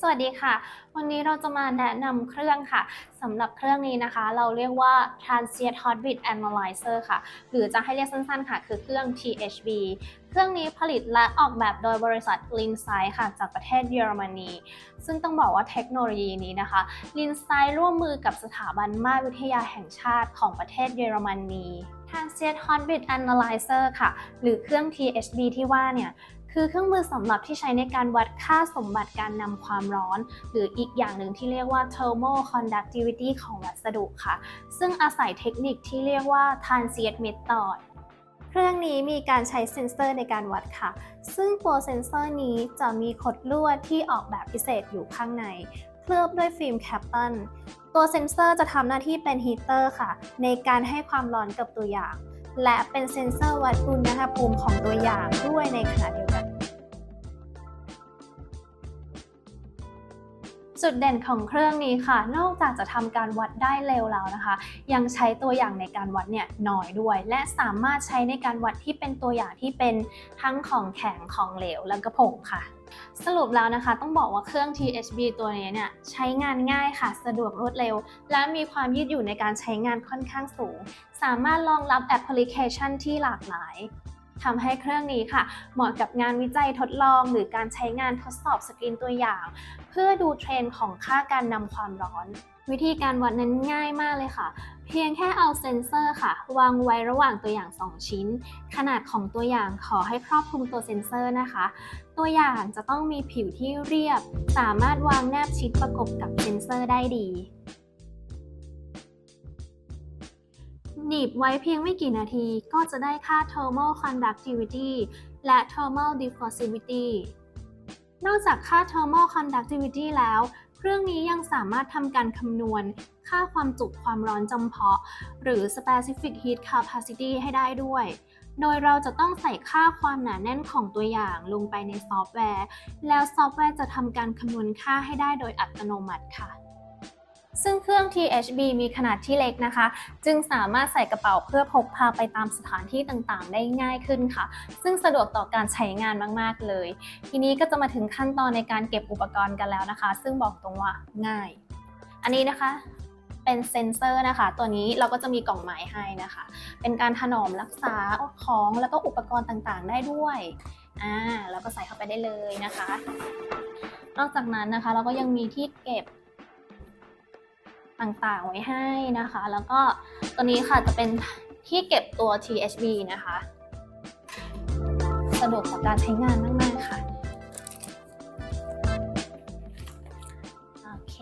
สวัสดีค่ะ วันนี้เราจะมาแนะนำเครื่องค่ะสำหรับเครื่องนี้นะคะ เราเรียกว่า Transient Heartbeat Analyzer ค่ะ หรือจะให้เรียกสั้นๆค่ะ คือเครื่อง THB เครื่องนี้ผลิตและออกแบบโดยบริษัท l i n s i ค่ะ จากประเทศเยอรมนี ซึ่งต้องบอกว่าเทคโนโลยีนี้นะคะ l i n s i ร่วมมือกับสถาบันมาวิทยาแห่งชาติของประเทศเยอรมนี Transient Heartbeat Analyzer ค่ะ หรือเครื่อง THB ที่ว่าเนี่ย คือเครื่องมือสำหรับที่ใช้ในการวัดค่าสมบัติการนำความร้อน หรืออีกอย่างหนึ่งที่เรียกว่า thermal conductivity ของวัสดุค่ะ ซึ่งอาศัยเทคนิคที่เรียกว่า transient method เครื่องนี้มีการใช้เซ็นเซอร์ในการวัดค่ะ ซึ่งตัวเซ็นเซอร์นี้จะมีขดลวดที่ออกแบบพิเศษอยู่ข้างใน เคลือบด้วยฟิล์มแคปตัน ตัวเซ็นเซอร์จะทำหน้าที่เป็นฮีเตอร์ค่ะ ในการให้ความร้อนกับตัวอย่าง และเป็นเซ็นเซอร์วัดอุณหภูมิของตัวอย่างด้วยในขณะเดียวกัน จุดเด่นของเครื่องนี้ค่ะ นอกจากจะทำการวัดได้เร็วแล้วนะคะ ยังใช้ตัวอย่างในการวัดเนี่ยน้อยด้วย และสามารถใช้ในการวัดที่เป็นตัวอย่างที่เป็นทั้งของแข็งของเหลวและกระผงค่ะสรุปแล้วนะคะต้องบอกว่าเครื่อง THB ตัวนี้เนี่ยใช้งานง่ายค่ะ สะดวกรวดเร็ว และมีความยืดหยุ่นในการใช้งานค่อนข้างสูง สามารถรองรับแอปพลิเคชันที่หลากหลาย ทำให้เครื่องนี้ค่ะ เหมาะกับงานวิจัยทดลอง หรือการใช้งานทดสอบสกรีนตัวอย่าง เพื่อดูเทรนด์ของค่าการนำความร้อน วิธีการวัดนั้นง่ายมากเลยค่ะ เพียงแค่เอาเซ็นเซอร์ค่ะ วางไว้ระหว่างตัวอย่าง 2 ชิ้น ขนาดของตัวอย่างขอให้ครอบคลุมตัวเซ็นเซอร์นะคะ ตัวอย่างจะต้องมีผิวที่เรียบ สามารถวางแนบชิดประกบกับเซ็นเซอร์ได้ดี หนีบไว้เพียงไม่กี่นาทีก็จะได้ค่า thermal conductivity และ thermal diffusivity นอกจากค่า thermal conductivity แล้ว เครื่องนี้ยังสามารถทำการคำนวณ ค่าความจุความร้อนจำเพาะ หรือ specific heat capacity ให้ได้ด้วย โดยเราจะต้องใส่ค่าความหนาแน่นของตัวอย่างลงไปในซอฟต์แวร์ แล้วซอฟต์แวร์จะทำการคำนวณค่าให้ได้โดยอัตโนมัติค่ะ ซึ่งเครื่อง THB มีขนาดที่เล็กนะคะ จึงสามารถใส่กระเป๋าเพื่อพกพาไปตามสถานที่ต่างๆ ได้ง่ายขึ้นค่ะ ซึ่งสะดวกต่อการใช้งานมากๆเลย ทีนี้ก็จะมาถึงขั้นตอนในการเก็บอุปกรณ์กันแล้วนะคะ ซึ่งบอกตรงว่าง่าย อันนี้นะคะเป็นเซนเซอร์นะคะ ตัวนี้เราก็จะมีกล่องไม้ให้นะคะ เป็นการถนอมรักษาของแล้วก็อุปกรณ์ต่างๆ ได้ด้วยอ่าแล้วก็ใส่เข้าไปได้เลยนะคะ นอกจากนั้นนะคะ เราก็ยังมีที่เก็บ ต่างๆ ไว้ให้นะคะ แล้วก็ตัวนี้ค่ะจะเป็นที่เก็บตัว THB นะคะ สะดวกต่อการใช้งานมาก ๆ ค่ะ โอเค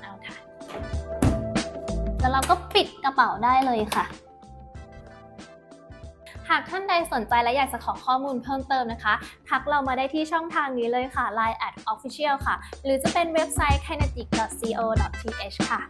เอาค่ะ แล้วเราก็ปิดกระเป๋าได้เลยค่ะ หากท่านใดสนใจและอยากจะขอข้อมูลเพิ่มเติมนะคะ ทักเรามาได้ที่ช่องทางนี้เลยค่ะ Line at official ค่ะ หรือจะเป็นเว็บไซต์ kinetic.co.th ค่ะ